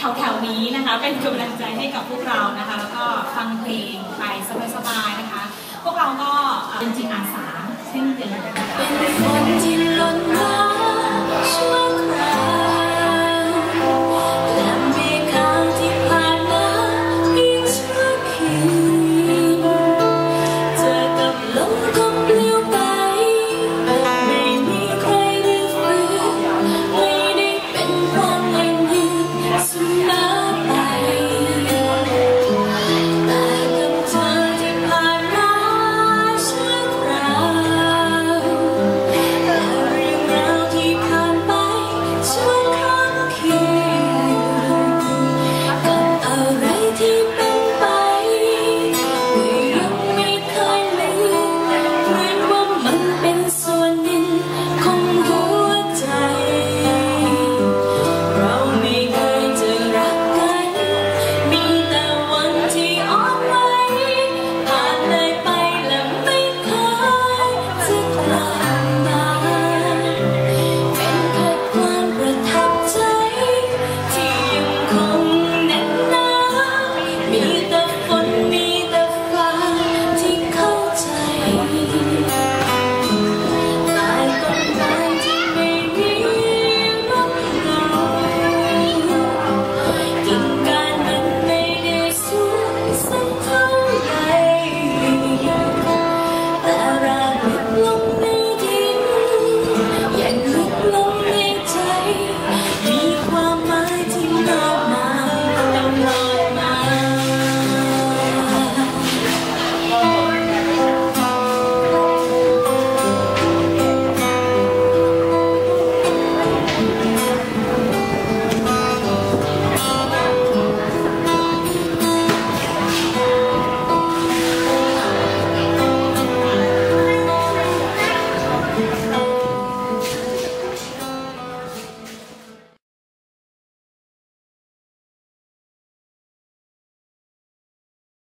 แถวๆนี้นะคะ เป็นกำลังใจให้กับพวกเรานะคะ แล้วก็ฟังเพลงไปสบายๆนะคะ พวกเราก็เป็นจิตอาสาเช่นเดียวกัน